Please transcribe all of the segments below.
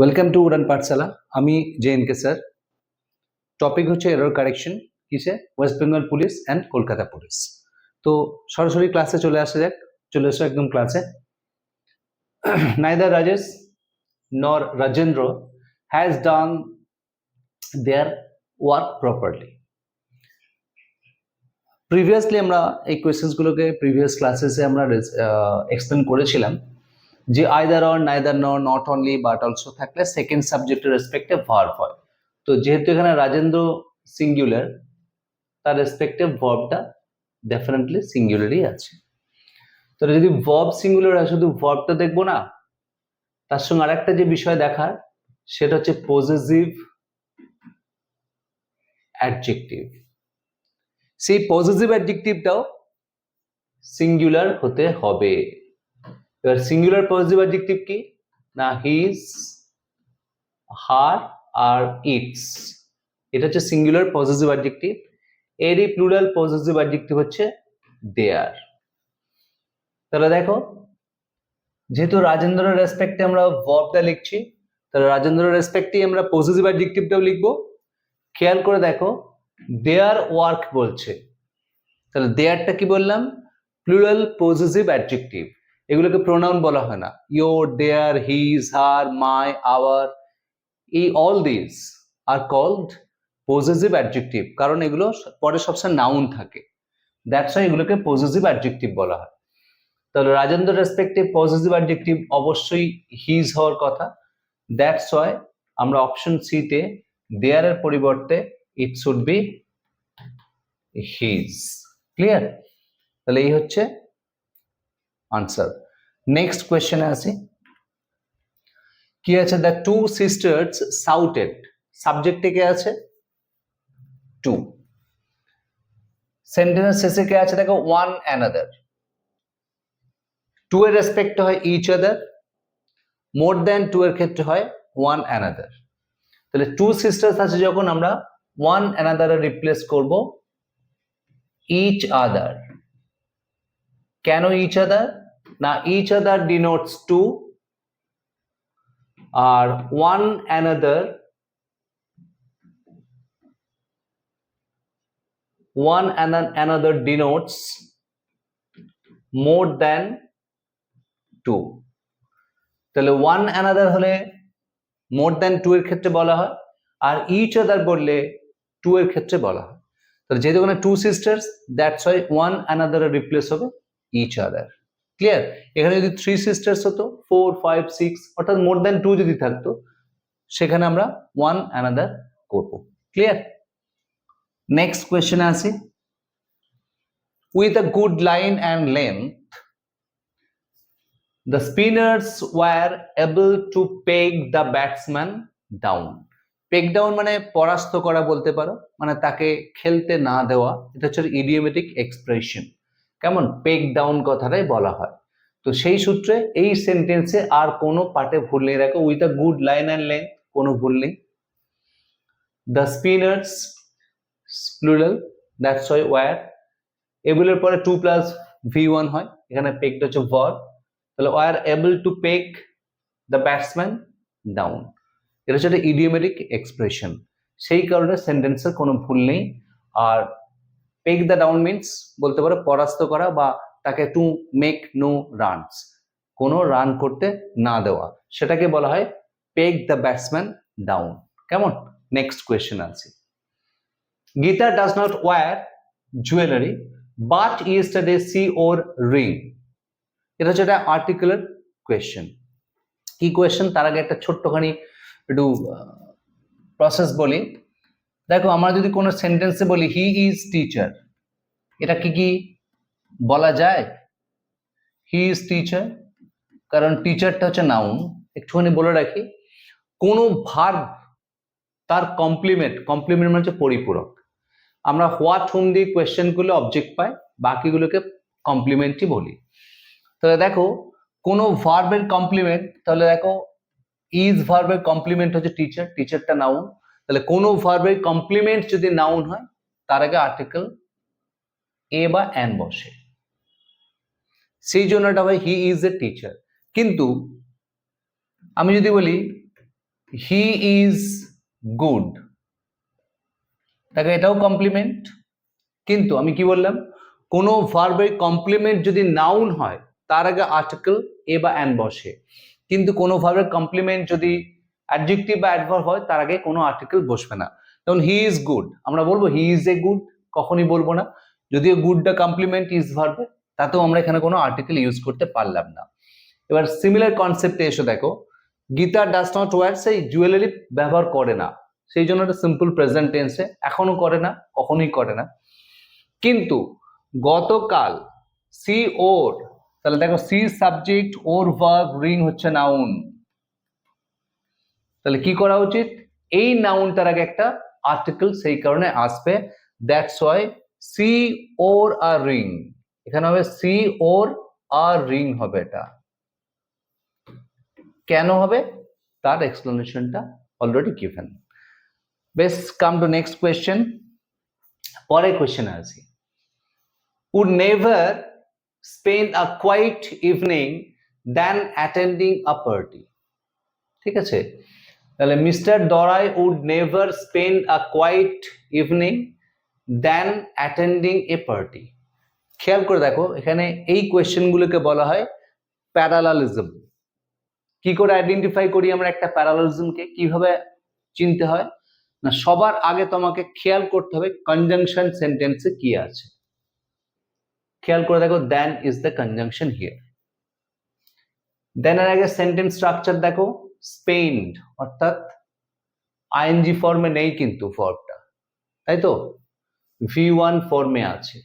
Welcome to Udaan Pathshala আমি J N K sir topic হচ্ছে error correction কিসে? West Bengal police and Kolkata police তো সরাসরি ক্লাসে চলে আসা যাক। চলে এসো একদম ক্লাসে neither Rajesh nor Rajendra has done their work properly previously আমরা এই কোয়েশ্চেন্সগুলোকে প্রিভিয়াস ক্লাসেসে আমরা এক্সপ্লেন করেছিলাম। যে either or neither nor not only but also থাকলে সেকেন্ড সাবজেক্টের রেসপেক্টে ভার্ব হয়। তো যেহেতু এখানে রাজেন্দ্র সিঙ্গুলার তার রেসপেক্টিভ ভার্বটা ডেফিনেটলি সিঙ্গুলারই আছে। তো যদি ভার্ব সিঙ্গুলার হয়, শুধু ভার্বটা দেখব না, তার সঙ্গে আরেকটা যে বিষয় দেখার, সেটা হচ্ছে পজিটিভ অ্যাডজেক্টিভ সেই পজিটিভ অ্যাডজেক্টিভটাও সিঙ্গুলার হতে হবে। এবার সিঙ্গুলার পজিটিভ অ্যাডজেক্টিভ কি? না হিজ হার আর ইটস এটা হচ্ছে সিঙ্গুলার পজিটিভ অ্যাডজেক্টিভ এরই প্লুরাল পজিটিভ অ্যাডজেক্টিভ হচ্ছে দেয়ার তাহলে দেখো, যেহেতু রাজেন্দ্রের রেসপেক্টে আমরা ভার্বটা লিখছি, তাহলে রাজেন্দ্রের রেসপেক্টেই আমরা পজিটিভ অ্যাডজেক্টিভটাও লিখব। খেয়াল করে দেখো দেয়ার ওয়ার্ক বলছে। তাহলে দেয়ারটা কি বললাম? প্লুরাল পজিটিভ অ্যাডজেক্টিভ এগুলোকে প্রোনাউন বলা হয় না। Your their his her my our এই all this are called positive adjective কারণ এগুলো পরে সবসময় নাউন থাকে। দ্যাটস ওয়াই এগুলোকে পজিটিভ অ্যাডজেক্টিভ বলা হয়। তাহলে রাজেন্দ্র রেসপেক্টিভ পজিটিভ অ্যাডজেক্টিভ অবশ্যই হিজ হওয়ার কথা। দ্যাটস ওয়াই আমরা অপশন সিতে দেয়ারের পরিবর্তে it should be his clear তাহলে এই হচ্ছে আনসার নেক্সট কোয়েশ্চেনে আসি। কি আছে? দ্য টু সিস্টার্স সাউটেড সাবজেক্টে কে আছে? টু সেন্টেন্স শেষে কে আছে? দেখো ওয়ান অ্যানাদার টু এর রেসপেক্ট হয় each other more than two এর ক্ষেত্রে হয় ওয়ান অ্যানাদার তাহলে টু সিস্টার্স আছে যখন আমরা ওয়ান অ্যানাদারে রিপ্লেস করব ইচ আদার কেন ইচ আদার না each other denotes two R one another one and an- another denotes more than two. তাহলে ওয়ান অ্যানাদার হলে মোর দ্যান টু এর ক্ষেত্রে বলা হয়, আর ইচ আদার বললে টু এর ক্ষেত্রে বলা হয়। তাহলে যেহেতু ওখানে two sisters that's why one another replace হবে ইচ আদার ক্লিয়ার এখানে যদি থ্রি সিস্টার্স হতো ফোর ফাইভ সিক্স অর্থাৎ মোর দ্যান টু যদি থাকতো, সেখানে আমরা ওয়ান অ্যানাদার করব। ক্লিয়ার নেক্সট কোয়েশ্চেন আসি। With a good line and length the spinners were able to peg the batsman down peg down মানে পরাস্ত করা বলতে পারো মানে তাকে খেলতে না দেওয়া। এটা হচ্ছে ইডিওমেটিক এক্সপ্রেশন কেমন? পেক ডাউন কথাটাই বলা হয়। তো সেই সূত্রে এই সেন্টেন্সে আর কোনো পার্টে ভুল নেই। দেখো with a good line and length কোনো ভুল নেই। The spinners plural that's why were এগুলোর পরে টু প্লাস ভি ওয়ান হয়। এখানে পেকটা হচ্ছে ভর তাহলে were able to peg the batsman down এটা হচ্ছে একটা ইডিওমেটিক এক্সপ্রেশন সেই কারণে সেন্টেন্সের কোনো ভুল নেই। আর পেক দ্য ডাউন মিনস বলতে পারো, পরাস্ত করা বা তাকে টু মেক নো রানস কোনো রান করতে না দেওয়া। সেটাকে বলা হয় পেক দ্য ব্যাটসম্যান ডাউন কেমন? নেক্সট কোয়েশ্চেন আছে। Geeta does not wear jewellery but yesterday she wore ring এটা হচ্ছে একটা আর্টিকুলার কোয়েশ্চেন কি কোয়েশ্চেন তার আগে একটা ছোট্টখানি একটু প্রসেস বলি। দেখো, আমরা যদি কোনো সেন্টেন্সে বলি হি ইজ টিচার এটা কি কি বলা যায়? হি ইজ টিচার কারণ টিচারটা হচ্ছে নাউন একটুখানি বলে রাখি, কোনো ভার্ব তার কমপ্লিমেন্ট কমপ্লিমেন্ট মানে হচ্ছে পরিপূরক। আমরা হোয়াট হোম দিয়ে কোয়েশ্চেন করলে অবজেক্ট পাই, বাকিগুলোকে কমপ্লিমেন্টই বলি। তাহলে দেখো, কোনো ভার্বের কমপ্লিমেন্ট তাহলে দেখো ইজ ভার্বের কমপ্লিমেন্ট হচ্ছে টিচার টিচারটা নাউন তাহলে কোনো ভার্বের কমপ্লিমেন্ট যদি নাউন হয়, তার আগে আর্টিকেল এ বা অ্যান বসে। সেই জন্য এটা হয় হি ইজ এ টিচার কিন্তু আমি যদি বলি হি ইজ গুড তাকে এটাও কমপ্লিমেন্ট কিন্তু আমি কি বললাম, কোনো ভার্বের কমপ্লিমেন্ট যদি নাউন হয়, তার আগে আর্টিকেল এ বা অ্যান বসে। কিন্তু কোনো ভার্বের কমপ্লিমেন্ট যদি অ্যাডজেক্টিভ বা অ্যাডভার্ব হয়, তার আগে কোনো আর্টিকেল বসবে না। যেমন হি ইজ গুড আমরা বলব হি ইজ এ গুড কখনই বলব না। যদিও গুডটা কমপ্লিমেন্ট ইজ ভার্বে তাতেও আমরা এখানে কোনো আর্টিকেল ইউজ করতে পারলাম না। এবার সিমিলার কনসেপ্টে এসে দেখো। গীতা ডাস নট ওয়ার সেই জুয়েলারি ব্যবহার করে না। সেই জন্য একটা সিম্পল প্রেজেন্ট টেন্সে এখনও করে না, কখনোই করে না। কিন্তু গতকাল সি ওর তাহলে দেখো she subject wore verb ring হচ্ছে নাউন তাহলে কি করা উচিত? এই নাউনটার আগে একটা আর্টিকেল সেই কারণে আসবে। দ্যাটস ওয়াই সি ওর আর রিং এখানে হবে সি ওর আর রিং হবে এটা। কেন হবে? তার এক্সপ্লেনেশনটা অলরেডি গিভেন বেশ কাম টু নেক্সট কোয়েশ্চেন পরের কোয়েশ্চেনে আসি। Would never spend a quiet evening than attending a party ঠিক আছে? তাহলে Mister Dorai would never spend a quiet evening than attending a party. খেয়াল করে দেখো, এখানে এই কোয়েশ্চেনগুলোকে বলা হয় প্যারালালিজম। কি করে আইডেন্টিফাই করি আমরা একটা প্যারালালিজমকে? কীভাবে চিনতে হয়? না, সবার আগে তোমাকে খেয়াল করতে হবে কনজাংশন সেন্টেন্সে কি আছে। খেয়াল করে দেখো then is the conjunction here. Then এর আগে সেন্টেন্স স্ট্রাকচার দেখো। স্পেন্ড অর্থাৎ আইএনজি ফর্মে নেই কিন্তু ফর্মটা তাই তো? ভি ওয়ান ফর্মে আছে।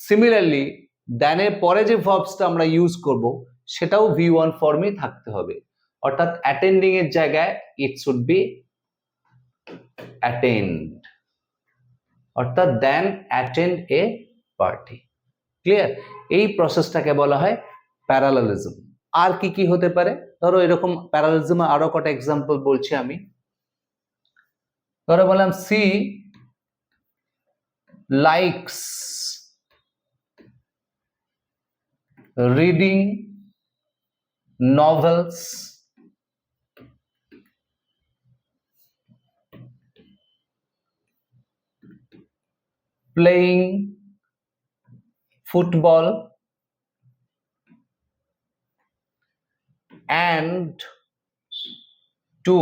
সিমিলারলি দেনের পরে যে ভার্বসটা আমরা ইউজ করব, সেটাও ভি ওয়ান ফর্মেই থাকতে হবে। অর্থাৎ অ্যাটেন্ডিং এর জায়গায় ইট শুড বি অ্যাটেন্ড অর্থাৎ then attend a party clear এই প্রসেসটাকে বলা হয় প্যারালালিজম আর কি কি হতে পারে? ধরো এরকম প্যারালিজম আরও কটা এক্সাম্পল বলছি আমি। ধরো বললাম she likes reading novels playing football and to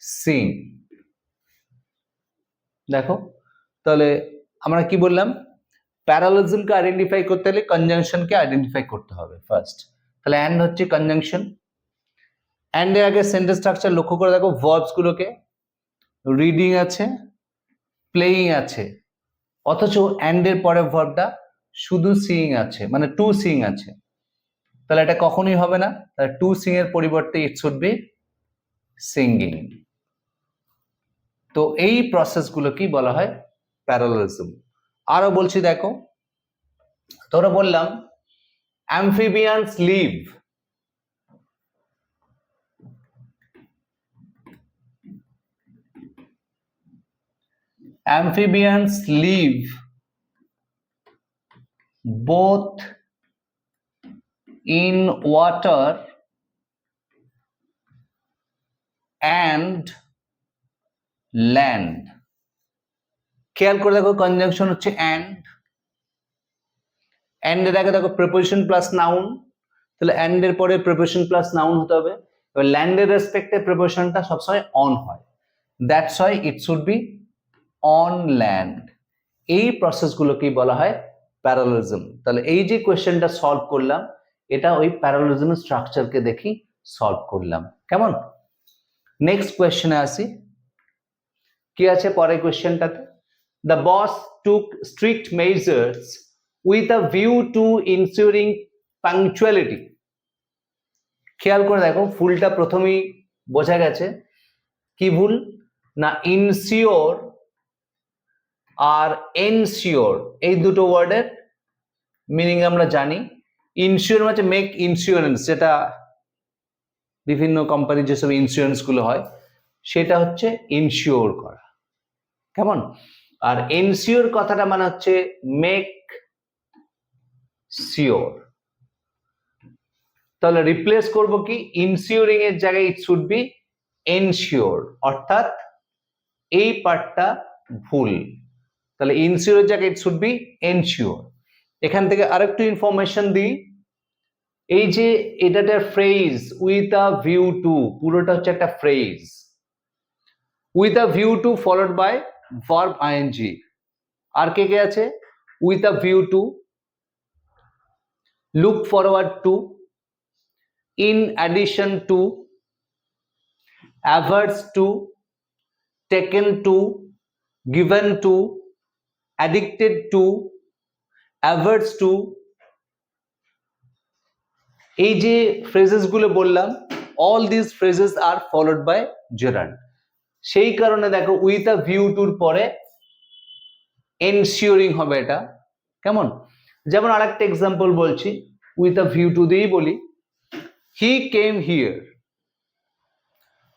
sing. দেখো, তাহলে আমরা কি বললাম? প্যারালিজমকে আইডেন্টিফাই করতে হলে কনজাংশনকে আইডেন্টিফাই করতে হবে ফার্স্ট তাহলে অ্যান্ড হচ্ছে কনজাংশন অ্যান্ডের আগে সেন্টেন্স স্ট্রাকচার লক্ষ্য করে দেখো ভার্বস গুলোকে রিডিং আছে প্লেয়িং আছে, অথচ অ্যান্ডের পরে ভার্বটা শুধু সিইং আছে মানে টু সিইং আছে। তাহলে এটা কখনোই হবে না। তাহলে টু সিং এর পরিবর্তে ইট শুড বি সিঙ্গিং তো এই প্রসেসগুলো কি বলা হয়? প্যারালিজম আরও বলছি দেখো তোরা বললাম amphibians live amphibians live both in water and land. খেয়াল করে দেখো কনজাংশন হচ্ছে অ্যান্ড অ্যান্ড এর আগে দেখো প্রিপোজিশন প্লাস নাউন তাহলে অ্যান্ড এর পরে প্রিপোজিশন প্লাস নাউন হতে হবে। এবার ল্যান্ডের রেসপেক্টে প্রিপোজিশনটা সবসময় অন হয়। That's why it should be on land এই প্রসেসগুলোকেই বলা হয় প্যারালিজম তাহলে এই যে কোয়েশ্চেনটা সলভ করলাম এটা ওই প্যারালিজমের স্ট্রাকচারকে দেখি সলভ করলাম। কেমন? নেক্সট কোয়েশ্চেনে আসি। কি আছে পরের কোয়েশ্চেনটাতে the boss took strict measures with a view to ensuring punctuality খেয়াল করে দেখো ফুলটা প্রথমেই বোঝা গেছে। কি ভুল? না ইনসিওর আর এনসিওর এই দুটো ওয়ার্ডের মিনিং আমরা জানি। ইনসিওর মানে মেক ইন্স্যুরেন্স যেটা বিভিন্ন কোম্পানির যেসব ইন্স্যুরেন্সগুলো হয়, সেটা হচ্ছে ইনসিওর করা। কেমন? আর এনসিওর কথাটা মানে হচ্ছে মেক সিওর তাহলে রিপ্লেস করব কি? ইনসিওরিং এর জায়গায় ইট শুড বি এনশিওর অর্থাৎ এই পার্টটা ভুল। তাহলে ইনসিওর জায়গায় ইট শুড বি এনশিওর এখান থেকে আরেকটু ইনফরমেশন দিই। এই যে এটা phrase with a view to পুরোটা হচ্ছে একটা phrase with a view to followed by verb ING আর কে কে আছে? With a view to look forward to in addition to averse to taken to given to addicted to averse to এই যে ফ্রেজেসগুলো বললাম all this phrases are followed by gerund সেই কারণে দেখো উইথ আ ভিউ টুর পরে এনশিওরিং হবে এটা। কেমন? যেমন আরেকটা এক্সাম্পল বলছি উইথ আ ভিউ টু দিয়েই বলি। He came here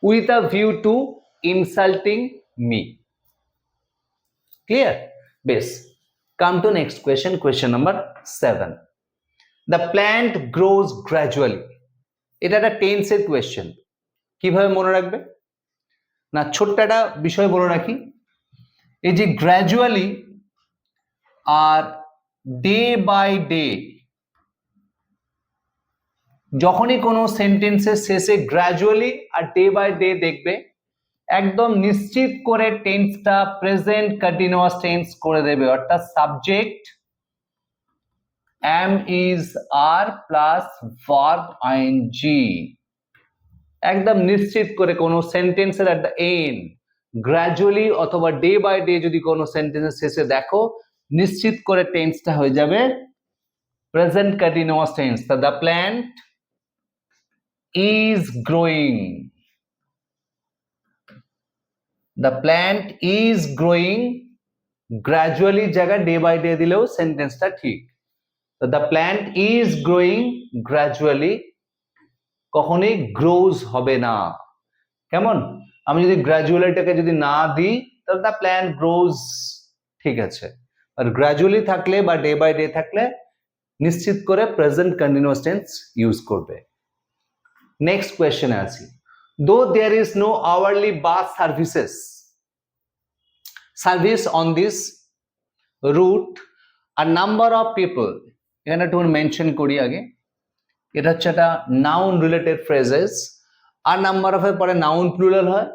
with a view to insulting me clear Base. Come to next question, question number seven. The plant grows gradually. এটা একটা টেন্সের কোয়েশ্চেন কীভাবে মনে রাখবে না ছোট্ট একটা বিষয় বলে রাখি এই যে গ্র্যাজুয়ালি আর ডে বাই ডে যখনই কোনো সেন্টেন্সের শেষে গ্র্যাজুয়ালি আর ডে বাই ডে দেখবে একদম নিশ্চিত করে টেন্সটা প্রেজেন্ট কন্টিনিউয়াস টেন্স করে দেবে। অর্থাৎ subject am is are plus verb ING একদম নিশ্চিত করে কোনো সেন্টেন্সের এট দ্য এন্ড গ্র্যাজুয়ালি অথবা ডে বাই ডে যদি কোনো সেন্টেন্সের শেষে দেখো, নিশ্চিত করে টেন্সটা হয়ে যাবে present continuous tense the plant is growing the plant is growing gradually জায়গা ডে বাই ডে দিলেও সেন্টেন্সটা ঠিক। তো the plant is growing gradually কখনোই গ্রোজ হবে না। কেমন? আমি যদি গ্রাজুয়ালিটাকে যদি না দিই, তাহলে দ্য প্ল্যান্ট গ্রোজ ঠিক আছে। আর গ্রাজুয়ালি থাকলে বা ডে বাই ডে থাকলে নিশ্চিত করে প্রেজেন্ট কন্টিনিউয়াস টেন্স ইউজ করবে। নেক্সট কোয়েশ্চেনে আসি though there is no hourly bus services, service on this route, a number of people, এখানে একটু মেনশন করি আগে, এটা হচ্ছে একটা noun related phrases a number of এর পরে নাউন প্লুরাল হয়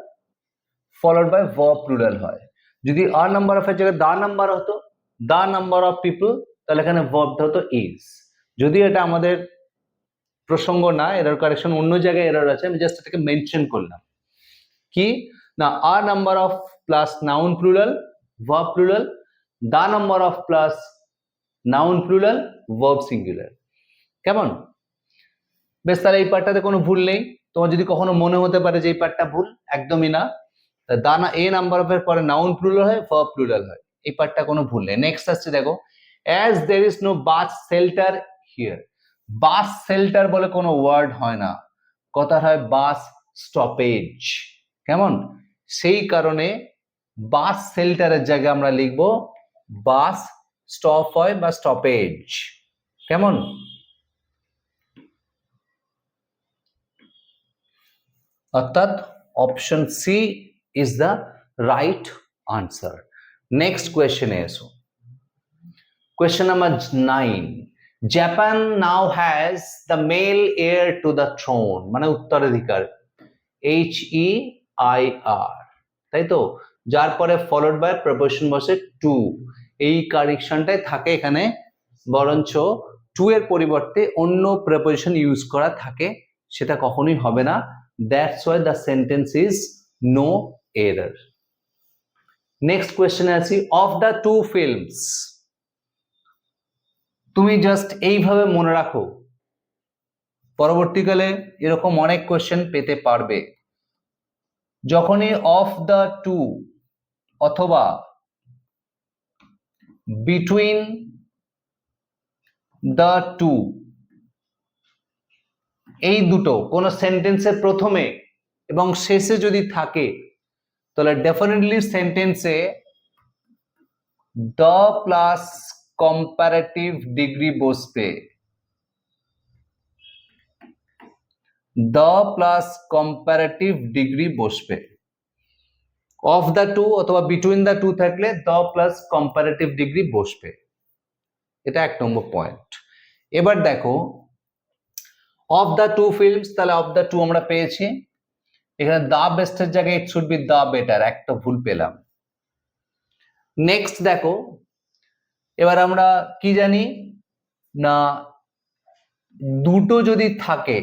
ফলোড বাই ভার্ব প্লুরাল হয়। যদি আর নাম্বার অফ এর জায়গায় দা নাম্বার হতো দা নাম্বার অফ পিপল তাহলে এখানে ভার্বটা হতো ইজ যদি এটা আমাদের প্রসঙ্গ না এরর কারেকশন অন্য জায়গায় এরর আছে, আমি জাস্ট এটাকে মেনশন করলাম। কি? না a number of plus noun plural verb plural the number of plus noun plural verb singular কেমন? বেশ, তাহলে এই পার্টটাতে কোনো ভুল নেই। তোমার যদি কখনো মনে হতে পারে যে এই পার্টটা ভুল, একদমই না। দানা এ নাম্বার অফ এর পরে নাউন প্লুরাল হয় ভার্ব প্লুরাল হয়। এই পার্টটা কোনো ভুল নেই। নেক্সট আসছে, দেখো as there is no bus shelter here bus shelter বলে কোনো ওয়ার্ড হয় না। কথা হয় বাস স্টপেজ। কেমন? সেই কারণে বাস সেল্টারের জায়গায় আমরা লিখব বাস স্টপ হয় বা স্টপেজ। কেমন? অর্থাৎ option C is the right answer. Next কোয়েশ্চেনে এসো। Question number nine. Japan now has the male heir to the throne মানে উত্তরাধিকার এইচ ই আই আর তাই তো? যার পরে ফলোড বাই প্রপোর্শন বসে টু এই কারেকশনটাই থাকে এখানে, বরঞ্চ টু এর পরিবর্তে অন্য প্রেপোজিশন ইউজ করা থাকে, সেটা কখনোই হবে না। That's why the sentence is no error next কোয়েশ্চেনে আছি অফ দ্য টু ফিল্মস তুমি জাস্ট এইভাবে মনে রাখো। পরবর্তীকালে এরকম অনেক কোয়েশ্চেন পেতে পারবে। যখনই অফ দ্য টু অথবা বিটুইন দ্য টু এই দুটো কোনো সেন্টেন্সের প্রথমে এবং শেষে যদি থাকে, তাহলে ডেফিনেটলি সেন্টেন্সে দ্য প্লাস কম্পারেটিভ ডিগ্রি বসবে। দ্য প্লাস কম্পারেটিভ ডিগ্রি বসবে। অফ দ্য টু অথবা বিটুইন দ্য টু থাকলে দ্য প্লাস কম্পারেটিভ ডিগ্রি বসবে। এটা এক নম্বর পয়েন্ট এবার দেখো অফ দ্য টু ফিল্মস তাহলে অফ দ্য টু আমরা পেয়েছি। এখানে দা বেস্টের জায়গায় it should be the better একটা ভুল পেলাম। নেক্সট দেখো এবার আমরা কি জানি? না, দুটো যদি থাকে,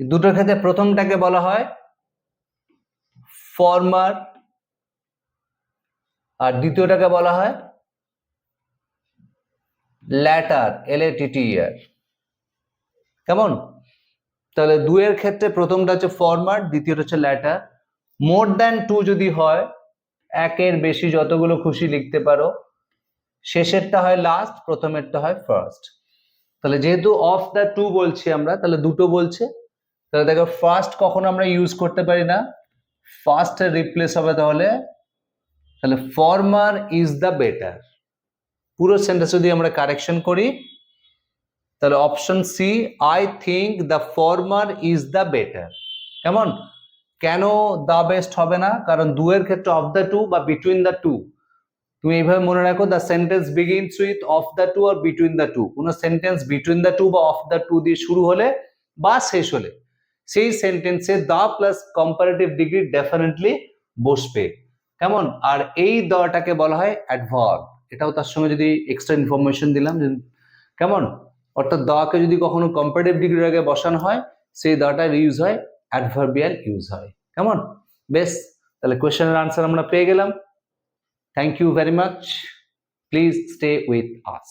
দুটোর ক্ষেত্রে প্রথমটাকে বলা হয় ফর্মার আর দ্বিতীয়টাকে বলা হয় ল্যাটার এল এ টিটিআর কেমন? তাহলে দুয়ের ক্ষেত্রে প্রথমটা হচ্ছে ফরমার দ্বিতীয়টা হচ্ছে ল্যাটার মোর দ্যান টু যদি হয় একের বেশি যতগুলো খুশি লিখতে পারো। শেষেরটা হয় লাস্ট প্রথমেরটা হয় ফার্স্ট তাহলে যেহেতু অফ দ্য টু বলছি আমরা, তাহলে দুটো বলছে। তাহলে দেখো ফার্স্ট কখনো আমরা ইউজ করতে পারি না। ফার্স্ট রিপ্লেস হবে তাহলে তাহলে ফরমার ইজ দ্য বেটার পুরো সেন্টেন্স যদি আমরা কারেকশন করি, তাহলে option C I think the former is the better কেমন? কেন দ্য বেস্ট হবে না? কারণ দুয়ের ক্ষেত্রে অফ দ্য টু বা বিটুইন দ্য টু তুমি এইভাবে মনে রাখো the sentence begins with of the two R between the two কোনো সেন্টেন্স বিটুইন দ্য টু বা অফ দ্য টু দিয়ে শুরু হলে বা শেষ হলে, সেই সেন্টেন্সে the plus comparative degree definitely বসবে। কেমন? আর এই দটাকে বলা হয় অ্যাডভার্ব এটাও তার সঙ্গে যদি এক্সট্রা ইনফরমেশন দিলাম কেমন? অর্থাৎ দাকে যদি কখনো কম্পারেটিভ ডিগ্রির আগে বসানো হয়, সেই দাটার ইউজ হয়। অ্যাডভার্বিয়াল ইউজ হয়। কেমন বেশ, তাহলে কোয়েশ্চেনের আনসার আমরা পেয়ে গেলাম। Thank you very much please stay with us